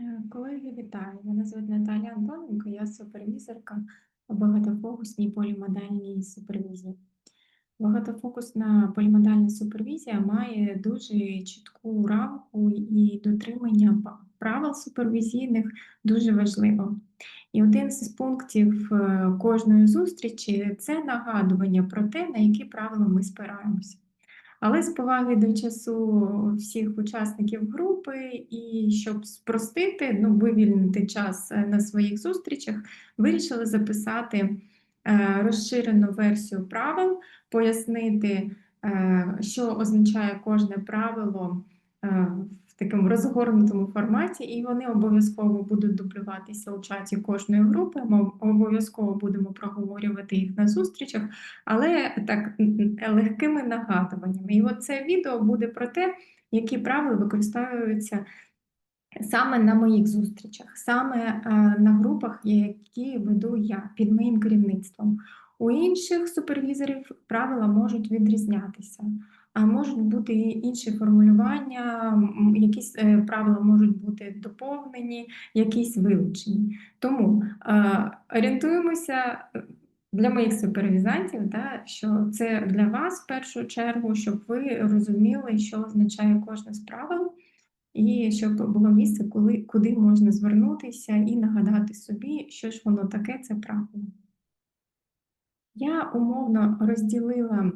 Е, Колеги, вітаю! Мене звуть Наталія Антоненко, я супервізорка у багатофокусній полімодальній супервізії. Багатофокусна полімодальна супервізія має дуже чітку рамку і дотримання правил супервізійних дуже важливо. І один з пунктів е, кожної зустрічі це нагадування про те, на які правила ми спираємося. Але з поваги до часу всіх учасників групи, і щоб спростити, ну, вивільнити час е, на своїх зустрічах, вирішили записати е, розширену версію правил, пояснити, е, що означає кожне правило в такому розгорнутому форматі, і вони обов'язково будуть дублюватися у чаті кожної групи. Ми обов'язково будемо проговорювати їх на зустрічах але так легкими нагадуваннями. І от це відео буде про те, які правила використовуються саме на моїх зустрічах, саме е, на групах, які веду я під моїм керівництвом. У інших супервізорів правила можуть відрізнятися. А можуть бути і інші формулювання, якісь е, правила можуть бути доповнені, якісь вилучені. Тому е, орієнтуємося е, для моїх супервізантів, да, що це для вас в першу чергу, щоб ви розуміли, що означає кожне з правил, і щоб було місце, коли, куди можна звернутися і нагадати собі, що ж воно таке, це правило. Я умовно розділила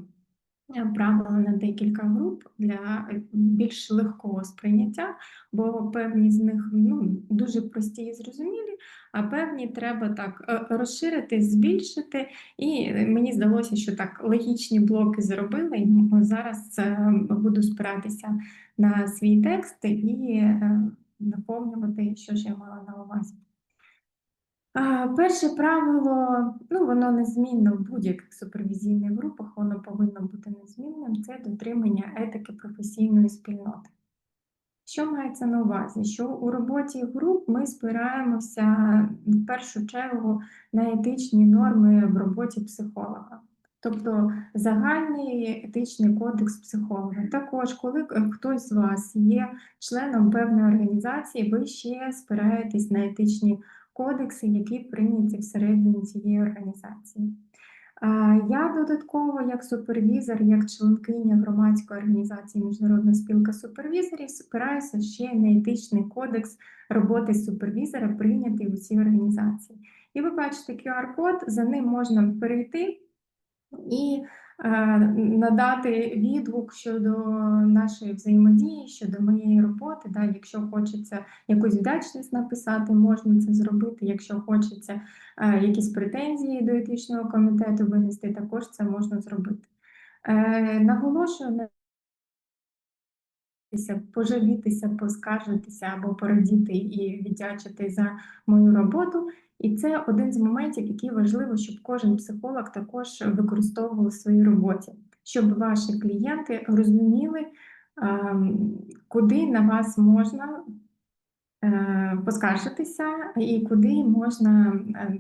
правила на декілька груп для е, більш легкого сприйняття, бо певні з них ну, дуже прості і зрозумілі, а певні треба так е, розширити, збільшити. І мені здалося, що так логічні блоки зробила, і зараз е, буду спиратися на свій текст і е, наповнювати, що ж я мала на увазі. Перше правило, ну воно незмінно в будь-яких супервізійних групах, воно повинно бути незмінним, це дотримання етики професійної спільноти. Що мається на увазі? Що у роботі груп ми спираємося в першу чергу на етичні норми в роботі психолога. Тобто загальний етичний кодекс психолога. Також, коли хтось з вас є членом певної організації, ви ще спираєтесь на етичні кодекси, які прийняті всередині цієї організації. Я додатково, як супервізор, як членкиня громадської організації Міжнародна спілка супервізорів, спираюся ще на етичний кодекс роботи супервізора, прийнятий у цій організації. І ви бачите QR-код, за ним можна перейти і надати відгук щодо нашої взаємодії, щодо моєї роботи. Да, якщо хочеться якусь вдячність написати, можна це зробити. Якщо хочеться е, якісь претензії до етичного комітету винести, також це можна зробити. Е, наголошую на пожалітися, поскаржитися або порадіти і віддячити за мою роботу. І це один з моментів, який важливо, щоб кожен психолог також використовував у своїй роботі, щоб ваші клієнти розуміли, куди на вас можна е, поскаржитися і куди можна е,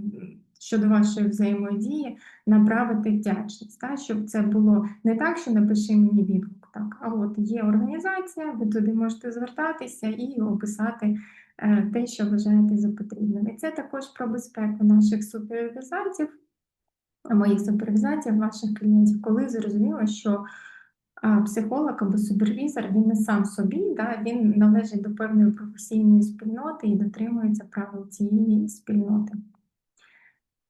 щодо вашої взаємодії направити вдячність, так? щоб це було не так, що напиши мені відгук, так, а от є організація, ви туди можете звертатися і описати те, що вважаєте за потрібним. І це також про безпеку наших супервізантів, моїх супервізантів, ваших клієнтів, коли зрозуміло, що психолог або супервізор він не сам собі, да, він належить до певної професійної спільноти і дотримується правил цієї спільноти.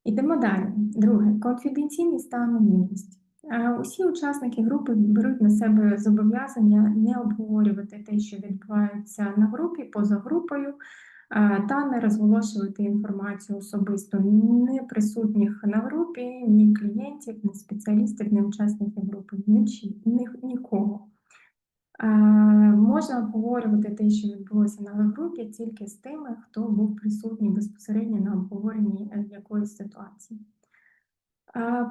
Ідемо далі. Друге конфіденційність та анонімність. Е, Усі учасники групи беруть на себе зобов'язання не обговорювати те, що відбувається на групі, поза групою, е, та не розголошувати інформацію особисто ні присутніх на групі, ні клієнтів, ні спеціалістів, ні учасників групи, ні, ні, нікого. Е, Можна обговорювати те, що відбулося на групі, тільки з тими, хто був присутній безпосередньо на обговоренні якоїсь ситуації.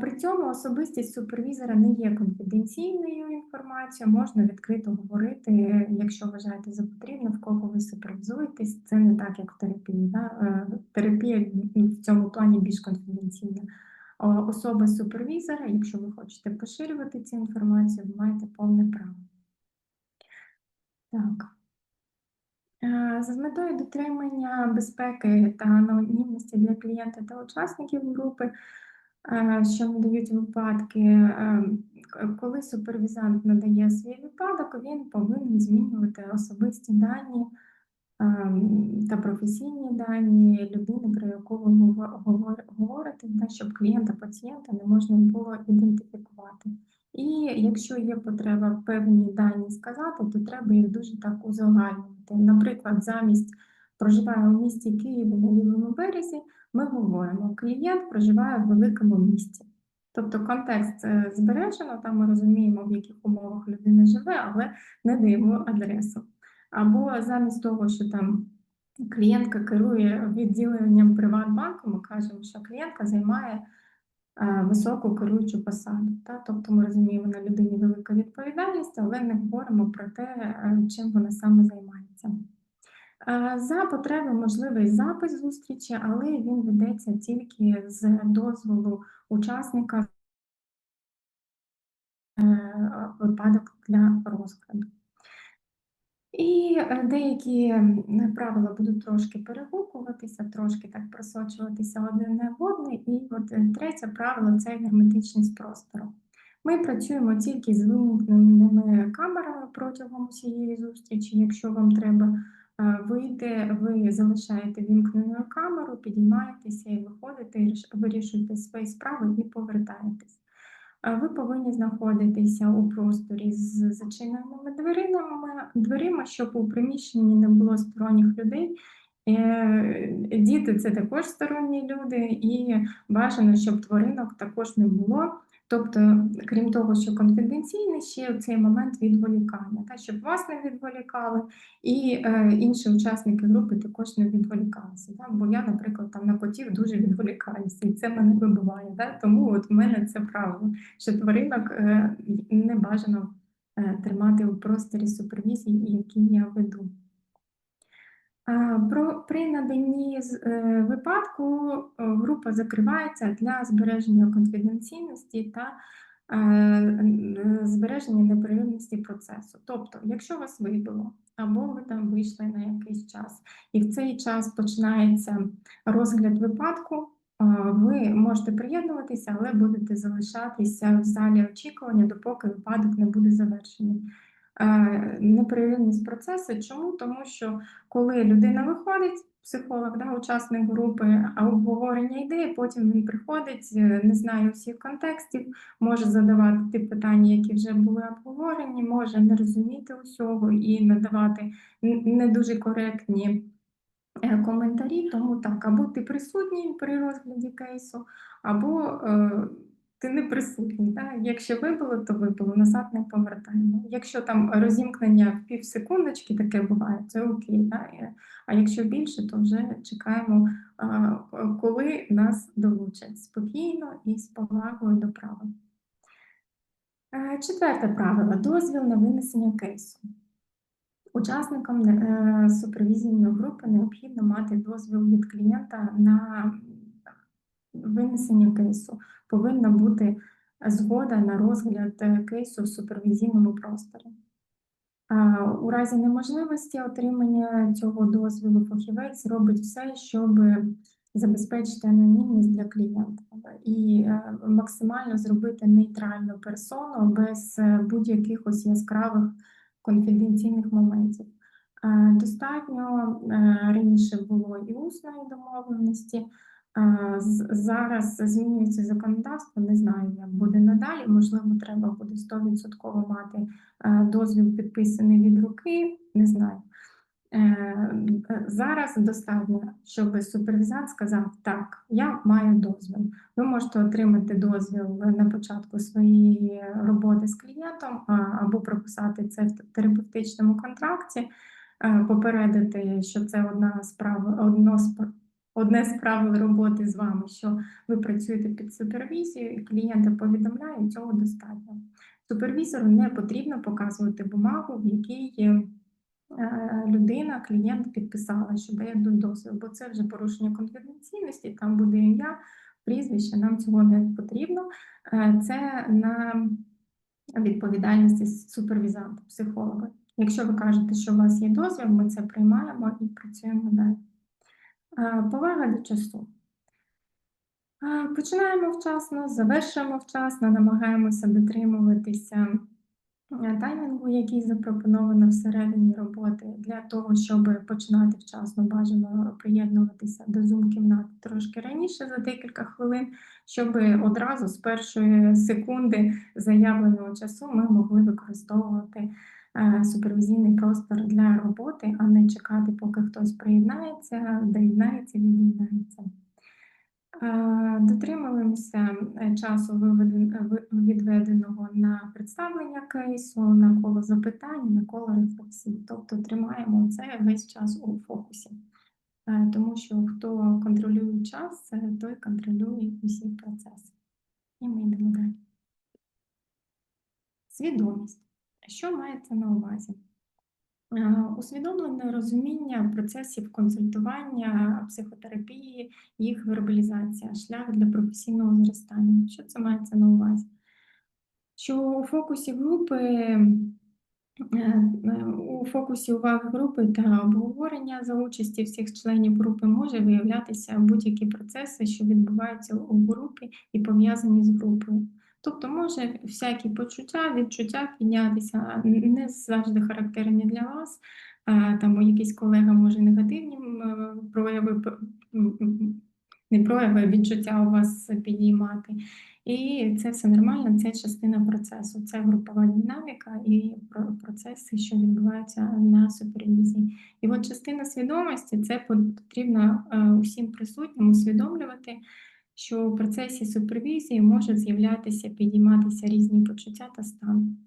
При цьому особистість супервізора не є конфіденційною інформацією, можна відкрито говорити, якщо вважаєте за потрібне, в кого ви супервізуєтесь. Це не так, як в терапії. Да? Е, Терапія в цьому плані більш конфіденційна. Особа супервізора, якщо ви хочете поширювати цю інформацію, ви маєте повне право. Так. Е, з метою дотримання безпеки та анонімності для клієнта та учасників групи, що надають випадки, е, коли супервізант надає свій випадок, він повинен змінювати особисті дані, ем, та професійні дані людини, про яку ви говорите, щоб клієнта-пацієнта не можна було ідентифікувати. І якщо є потреба певні дані сказати, то треба їх дуже так узагальнювати. Наприклад, замість "проживає у місті Києві на лівому березі", ми говоримо: "Клієнт проживає в великому місті". Тобто контекст, е, збережено, там ми розуміємо, в яких умовах людина живе, але не даємо адресу. Або замість того, що там клієнтка керує відділенням "Приватбанку", ми кажемо, що клієнтка займає, е, високу керуючу посаду, та. Тобто ми розуміємо, на людині велика відповідальність, але не говоримо про те, е, чим вона саме займається. Е, за потреби можливий запис зустрічі, але він ведеться тільки з дозволу учасника е, випадок для розкладу. І, е, деякі, правила будуть трошки перегукуватися, трошки так просочуватися одне в одне. І от, третє правило це герметичність простору. Ми працюємо тільки з вимкненими камерами протягом усієї зустрічі. Якщо вам треба, е, вийти, ви залишаєте вімкненою камеру, підіймаєтеся і виходите, вирішуєте свої справи і повертаєтесь. Е, ви повинні знаходитися у просторі з зачиненими дверинами дверима, щоб у приміщенні не було сторонніх людей. Е, діти- це також сторонні люди, і бажано, щоб тваринок також не було. Тобто, крім того, що конфіденційний, ще цей момент відволікання, та щоб вас не відволікали, і, е, інші учасники групи також не відволікалися. Да? Бо я, наприклад, там на котів дуже відволікаюся, і це мене вибиває. Да? Тому от в мене це правило, що тваринок е, не бажано е, тримати у просторі супервізії, які я веду. При наданні е, випадку е, група закривається для збереження конфіденційності та е, збереження непрерывності процесу. Тобто, якщо вас вибило або ви там вийшли на якийсь час, і в цей час починається розгляд випадку, ви можете приєднуватися, але будете залишатися в залі очікування, допоки випадок не буде завершений. Е, непрерывність процесу. Чому? Тому що коли людина виходить, психолог, да, учасник групи, обговорення йде, потім він приходить, е, не знає усіх контекстів, може задавати ті питання, які вже були обговорені, може не розуміти усього і надавати не дуже коректні е, коментарі. Тому так, або ти присутній при розгляді кейсу, або ти не присутній. Да? Якщо вибило, то вибило, назад не повертаємо. Якщо там розімкнення в півсекундочки, таке буває, це окей. Да? А якщо більше, то вже чекаємо, коли нас долучать спокійно і з повагою до правил. Е, Четверте правило дозвіл на винесення кейсу. Учасникам е, супервізійної групи необхідно мати дозвіл від клієнта на винесення кейсу. Повинна бути згода на розгляд е, кейсу в супервізійному просторі. У разі неможливості отримання цього дозволу фахівець робить все, щоб забезпечити анонімність для клієнта і е, максимально зробити нейтральну персону без е, будь-яких ось яскравих конфіденційних моментів. Достатньо раніше було і усної домовленості. Зараз змінюється законодавство, не знаю, як буде надалі. Можливо, треба буде 100% мати е, дозвіл підписаний від руки, не знаю. Е, е, Зараз достатньо, щоб супервізант сказав, так, я маю дозвіл. Ви можете отримати дозвіл на початку своєї роботи з клієнтом або прописати це в терапевтичному контракті, попередити, що це одна справа, одно одне з правил роботи з вами, що ви працюєте під супервізією, і клієнта повідомляє, цього достатньо. Супервізору не потрібно показувати бумагу, в якій е, людина, клієнт підписала, що дає дозвіл, бо це вже порушення конфіденційності, там буде ім'я, прізвище, нам цього не потрібно. Е, Це на відповідальності супервізанта, психолога. Якщо ви кажете, що у вас є дозвіл, ми це приймаємо і працюємо далі. Повага до часу. Починаємо вчасно, завершуємо вчасно, намагаємося дотримуватися таймінгу, який запропоновано всередині роботи, для того, щоб починати вчасно, бажано приєднуватися до Zoom-кімнати трошки раніше за декілька хвилин, щоб одразу з першої секунди заявленого часу ми могли використовувати супервізійний простор для роботи, а не чекати, поки хтось приєднається, доєднається, від'єднається. Е, Дотримуємося е, часу відведеного на представлення кейсу, на коло запитань, на коло рефлексій. Тобто тримаємо це весь час у фокусі. Е, Тому що хто контролює час, е, той контролює усі процеси. І ми йдемо далі. Свідомість. Що мається на увазі? Усвідомлене розуміння процесів консультування, психотерапії, їх вербалізація, шлях для професійного зростання. Що це мається на увазі? Що у фокусі групи, е, е, у фокусі уваги групи та обговорення за участі всіх членів групи може виявлятися будь-які процеси, що відбуваються у групі і пов'язані з групою. Тобто може всякі почуття, відчуття піднятися, не завжди характерні для вас. Там якийсь колега може негативні е, прояви, не прояви, а відчуття у вас підіймати. І це все нормально, це частина процесу, це групова динаміка і процеси, що відбуваються на супервізії. І от частина свідомості це потрібно е, усім присутнім усвідомлювати, що в процесі супервізії можуть з'являтися, підійматися різні почуття та стан.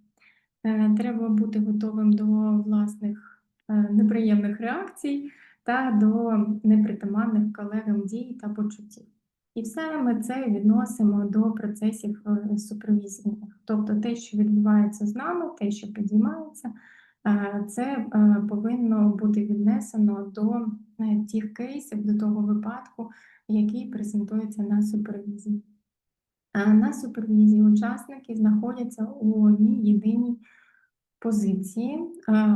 Е, Треба бути готовим до власних е, неприємних реакцій та до непритаманних колегам дій та почуттів. І все ми це відносимо до процесів е, супервізійних. Тобто те, що відбувається з нами, те, що підіймається, це повинно бути віднесено до тих кейсів, до того випадку, який презентується на супервізії. На супервізії учасники знаходяться у одній єдиній позиції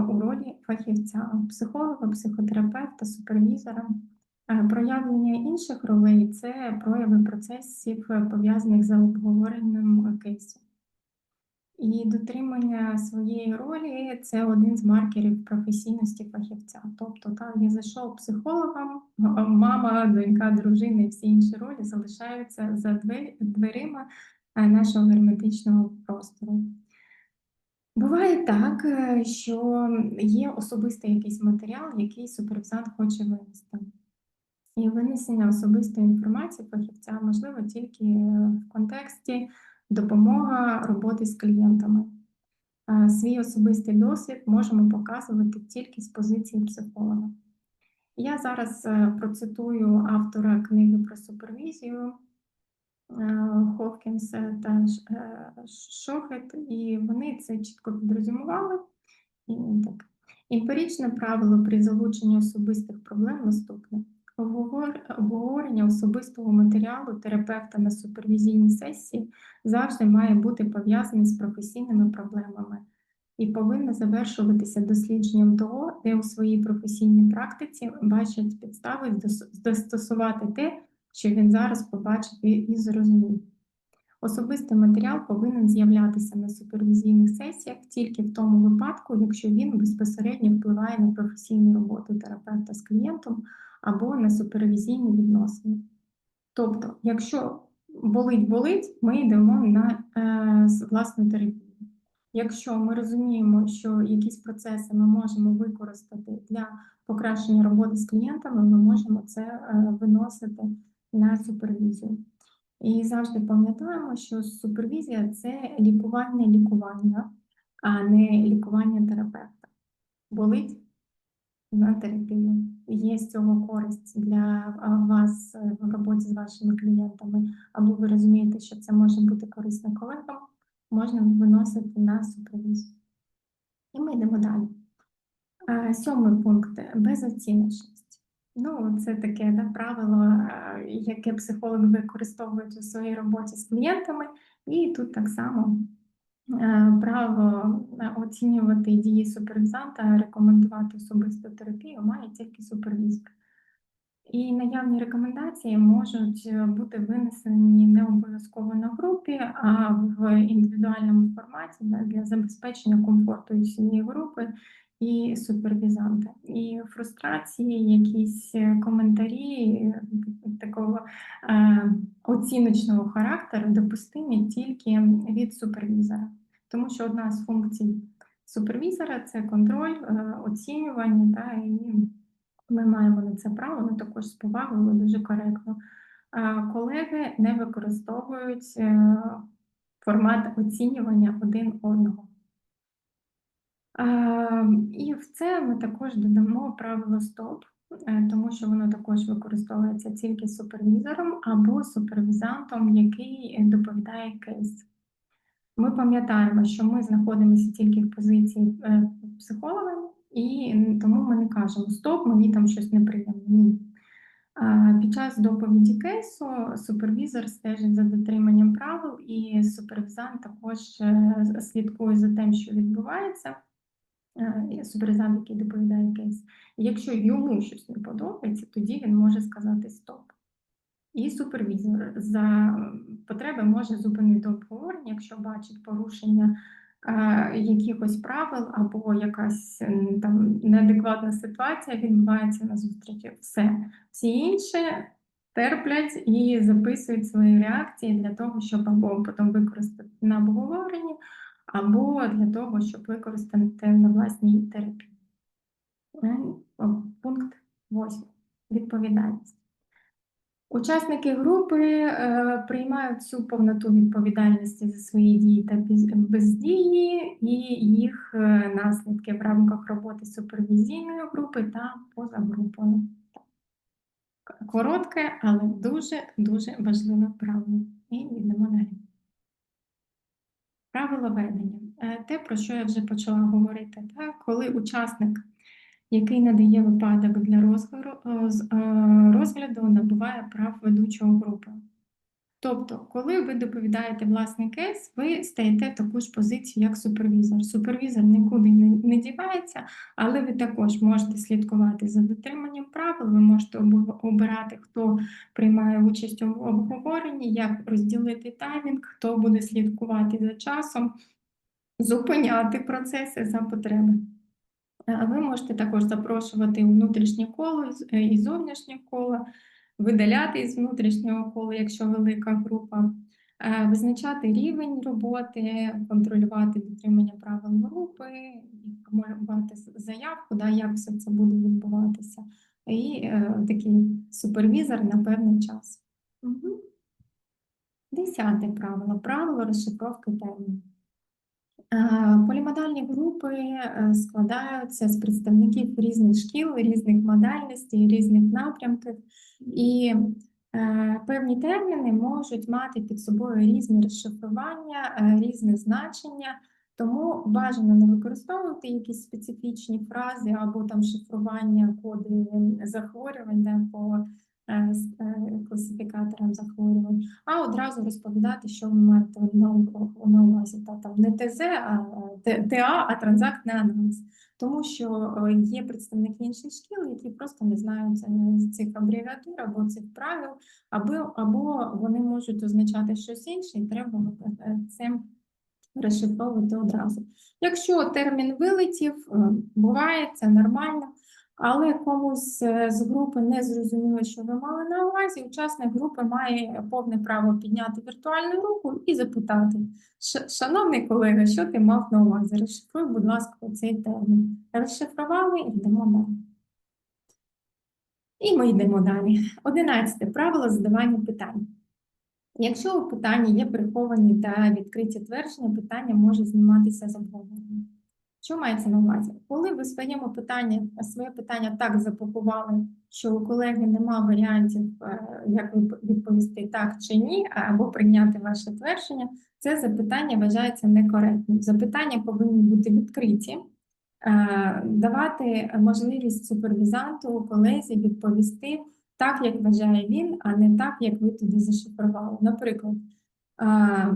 у ролі фахівця, психолога, психотерапевта, супервізора. Проявлення інших ролей це прояви процесів, пов'язаних з обговоренням кейсом. І дотримання своєї ролі це один з маркерів професійності фахівця. Тобто, так, я зайшов психологом, мама, донька, дружина і всі інші ролі залишаються за дверима е, нашого герметичного простору. Буває так, е, що є особистий якийсь матеріал, який супервізант хоче винести. І винесення особистої інформації фахівця можливо тільки в контексті допомога роботи з клієнтами. Свій особистий досвід можемо показувати тільки з позиції психолога. Я зараз е, процитую автора книги про супервізію е, Ховкінс та е, Шохет, і вони це чітко підрозумували. І так. Емпіричне правило при залученні особистих проблем наступне. Обговор- Обговорення особистого матеріалу терапевта на супервізійній сесії завжди має бути пов'язане з професійними проблемами і повинна завершуватися дослідженням того, де у своїй професійній практиці бачать підстави застосувати те, що він зараз побачив і зрозумів. Особистий матеріал повинен з'являтися на супервізійних сесіях тільки в тому випадку, якщо він безпосередньо впливає на професійну роботу терапевта з клієнтом або на супервізійні відносини. Тобто, якщо болить-болить, ми йдемо на е, власну терапію. Якщо ми розуміємо, що якісь процеси ми можемо використати для покращення роботи з клієнтами, ми можемо це е, виносити на супервізію. І завжди пам'ятаємо, що супервізія це лікування лікування, а не лікування терапевта. Болить на терапію. Є з цього користь для вас в роботі з вашими клієнтами, або ви розумієте, що це може бути корисно колегам, можна виносити на супервізію. І ми йдемо далі. Сьомий пункт безоціночність. Ну, це таке да, правило, е, яке психологи використовують у своїй роботі з клієнтами, і тут так само право е, оцінювати дії супервізанта, рекомендувати особисту терапію має тільки супервізор. І наявні рекомендації можуть е, бути винесені не обов'язково на групі, а в індивідуальному форматі для забезпечення комфорту і всієї групи і супервізанта. І фрустрації, якісь е, коментарі е, такого е, оціночного характеру допустимі тільки від супервізора. Тому що одна з функцій супервізора це контроль, е, оцінювання та і ми маємо на це право, ну також з повагою, дуже коректно. Колеги не використовують е, формат оцінювання один одного. І в це ми також додамо правило СТОП, е, тому що воно також використовується тільки супервізором або супервізантом, який е, доповідає кейс. Ми пам'ятаємо, що ми знаходимося тільки в позиції е, психолога, і тому ми не кажемо стоп, мені там щось неприємне. Ні. Під час доповіді кейсу супервізор стежить за дотриманням правил, і супервізант також е, слідкує за тим, що відбувається. Е, Супервізант, який доповідає кейс. Якщо йому щось не подобається, тоді він може сказати стоп. І супервізор за потреби може зупинити обговорення, якщо бачить порушення е, якихось правил або якась там неадекватна ситуація відбувається на зустрічі. Все. Всі інші терплять і записують свої реакції для того, щоб або потім використати на обговоренні, або для того, щоб використати на власній терапії. Е, Пункт 8. Відповідальність. Учасники групи е, приймають всю повноту відповідальності за свої дії та бездії і їх е, наслідки в рамках роботи супервізійної групи та поза групою. Коротке, але дуже дуже важливе правило. І йдемо далі. Правило ведення. Е, Те, про що я вже почала говорити, коли учасник який надає випадок для розгляду, е, е, розгляду набуває прав ведучого групи. Тобто, коли ви доповідаєте власний кейс, ви стаєте в таку ж позицію, як супервізор. Супервізор нікуди не, дівається, але ви також можете слідкувати за дотриманням правил, ви можете обирати, хто приймає участь у обговоренні, як розділити таймінг, хто буде слідкувати за часом, зупиняти процеси за потреби. Ви можете також запрошувати внутрішнє коло е, і зовнішнє коло, видаляти із внутрішнього кола, якщо велика група, е, визначати рівень роботи, контролювати дотримання правил групи, формулювати заявку, да, як все це буде відбуватися, і е, такий супервізор на певний час. Мгм. Десяте правило правило розшифровки термінів. Е, Полімодальні групи е, складаються з представників різних шкіл, різних модальностей, різних напрямків, і е, певні терміни можуть мати під собою різні розшифрування, різне значення, тому бажано не використовувати якісь специфічні фрази або там шифрування коди захворювань по е, с- е, захворювань а одразу розповідати, що ви маєте на, увазі. Та, там, не ТЗ, а ТА, а транзактний аналіз. Тому що е, є представники інших шкіл, які просто не знають цих абревіатур або цих правил, або, або вони можуть означати щось інше, і треба це розшифровувати одразу. Якщо термін вилетів, буває, це нормально. Але комусь е, з групи не зрозуміло, що ви мали на увазі. Учасник групи має повне право підняти віртуальну руку і запитати: Шановний колега, що ти мав на увазі? Розшифруй, будь ласка, цей термін. Розшифрували, і йдемо далі. І ми йдемо далі. Одинадцяте правило задавання питань. Якщо у питанні є приховані та відкриті твердження, питання може зніматися з обговорення. Що мається на увазі? Коли ви своєму питанні, своє питання так запакували, що у колеги нема варіантів, е, як відповісти так чи ні, або прийняти ваше твердження, це запитання вважається некоректним. Запитання повинні бути відкриті, е, давати можливість супервізанту, колезі відповісти так, як вважає він, а не так, як ви туди зашифрували. Наприклад, е,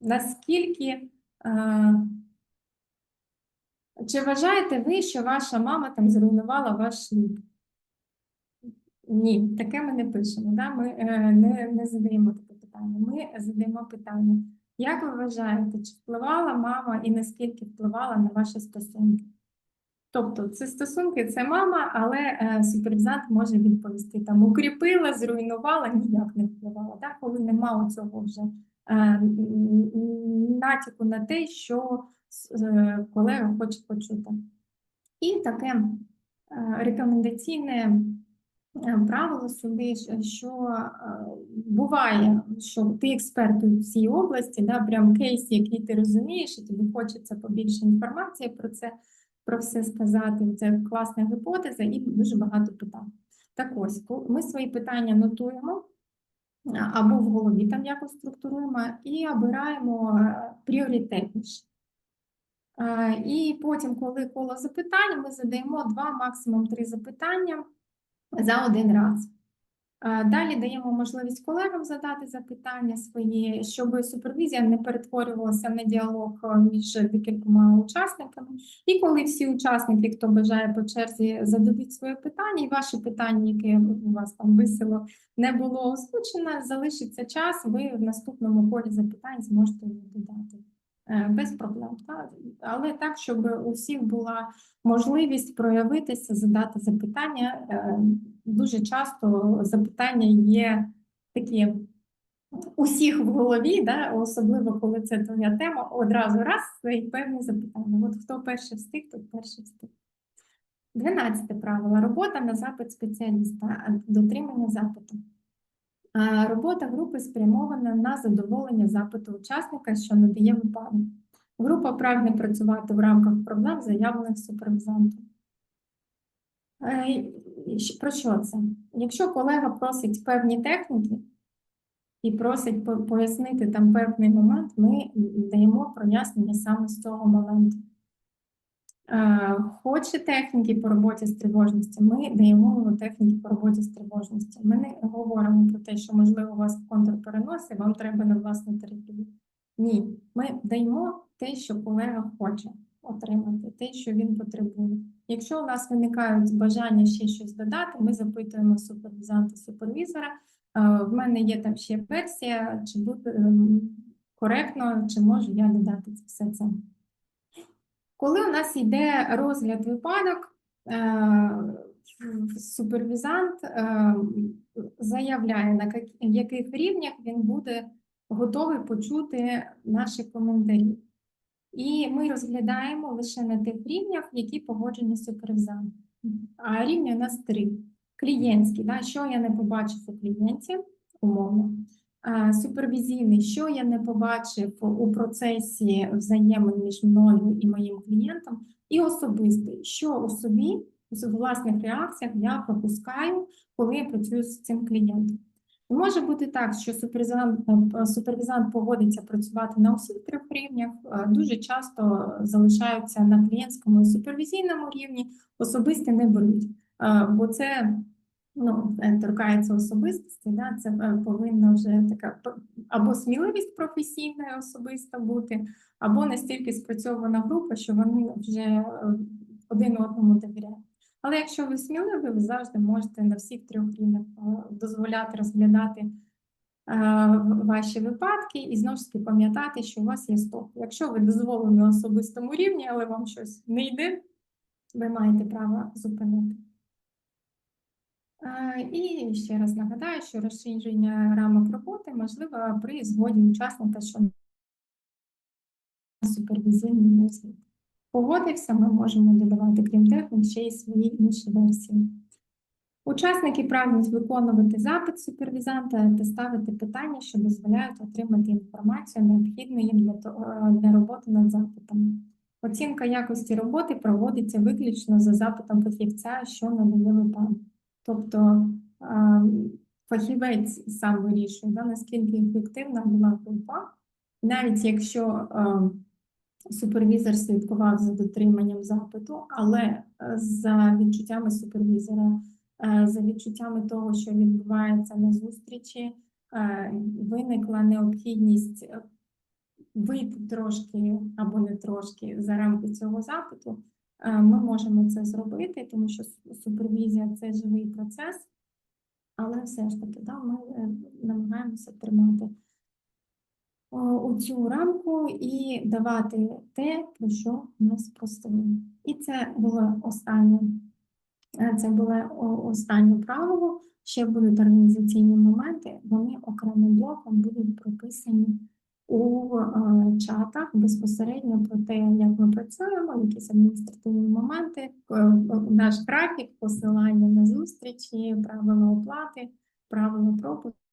наскільки Е, Чи вважаєте ви, що ваша мама там зруйнувала ваш шлюб? Ні, таке ми не пишемо. Да? Ми е, не, не задаємо таке питання. Ми задаємо питання, як ви вважаєте, чи впливала мама і наскільки впливала на ваші стосунки? Тобто, це стосунки, це мама, але е, супервізант може відповісти там укріпила, зруйнувала, ніяк не впливала. Да? Коли нема цього вже е, натяку на те, що колега хоче почути. І таке е, рекомендаційне е, правило суди, що- е, буває, що ти експерт у цій області, да, прям кейс, який ти розумієш, і тобі хочеться побільше інформації про це, про все сказати. Це класна гіпотеза і дуже багато питань. Так ось, ми свої питання нотуємо або в голові там якось структуруємо і обираємо пріоритетніше. Е, І потім, коли коло запитань, ми задаємо два, максимум три запитання за один раз. Е, Далі даємо можливість колегам задати запитання свої, щоб супервізія не перетворювалася на діалог е, між декількома учасниками. І коли всі учасники, хто бажає по черзі, зададуть своє питання, і ваше питання, яке у вас там висело, не було озвучено, залишиться час, ви в наступному колі запитань зможете його додати. Е, Без проблем, але так, щоб у всіх була можливість проявитися, задати запитання. Е, Дуже часто запитання є такі усіх в голові, да? особливо коли це твоя тема, одразу раз і певні запитання. От хто перший встиг, той перший встиг. Дванадцяте правило. Робота на запит спеціаліста, дотримання запиту. Робота групи спрямована на задоволення запиту учасника, що надає випадок. Група прагне працювати в рамках проблем, заявлених супервізантом. Е, Про що це? Якщо колега просить певні техніки і просить пояснити там певний момент, ми даємо прояснення саме з цього моменту. Е, Хоче техніки по роботі з тривожністю, ми даємо техніки по роботі з тривожністю. Ми не говоримо про те, що можливо у вас контрперенос і вам треба на власну терапію. Ні, ми даємо те, що колега хоче отримати, те, що він потребує. Якщо у нас виникають бажання ще щось додати, ми запитуємо супервізанта супервізора. Е, В мене є там ще версія, чи буде ем, коректно, чи можу я додати все це. Коли у нас йде розгляд випадок, е, супервізант е, заявляє, на яких рівнях він буде готовий почути наші коментарі. І ми розглядаємо лише на тих рівнях, які погоджені супервізантом. А рівні у нас три. Клієнтські, да, що я не побачив у клієнті, умовно. Супервізійний, що я не побачив у процесі взаємин між мною і моїм клієнтом, і особистий, що у собі, у власних реакціях я пропускаю, коли я працюю з цим клієнтом. Може бути так, що супервізант, е, супервізант погодиться працювати на усіх трьох рівнях, е, дуже часто залишаються на клієнтському і супервізійному рівні, особисті не беруть, Е, бо це ну, е, торкається особистості, да, це е, повинна вже така або сміливість професійна і особиста бути, або настільки спрацьована група, що вони вже е, один одному довіряють. Але якщо ви сміливі, ви завжди можете на всіх трьох рівнях дозволяти розглядати ваші випадки і знову ж таки пам'ятати, що у вас є стоп. Якщо ви дозволені особистому рівні, але вам щось не йде, ви маєте право зупинити. І ще раз нагадаю, що розширення рамок роботи можливо при згоді учасника, що супервізійний розгляд. Погодився, ми можемо додавати, крім технік, ще й свої інші версії. Учасники прагнуть виконувати запит супервізанта та ставити питання, що дозволяють отримати інформацію, необхідну їм для, е, для роботи над запитом. Оцінка якості роботи проводиться виключно за запитом фахівця, що надає випадок. Тобто фахівець сам вирішує, да, наскільки ефективна була група, навіть якщо супервізор слідкував за дотриманням запиту, але е, за відчуттями супервізора, е, за відчуттями того, що відбувається на зустрічі, е, виникла необхідність вийти трошки або не трошки за рамки цього запиту, ми можемо це зробити, тому що супервізія це живий процес, але все ж таки да, ми е, намагаємося тримати о, у цю рамку і давати те, про що нас просили. І це було останнє. е, Це було останнє правило. Ще будуть організаційні моменти, вони окремим блоком будуть прописані у е, чатах безпосередньо про те, як ми працюємо, якісь адміністративні моменти, е, наш графік, посилання на зустрічі, правила оплати, правила пропуску.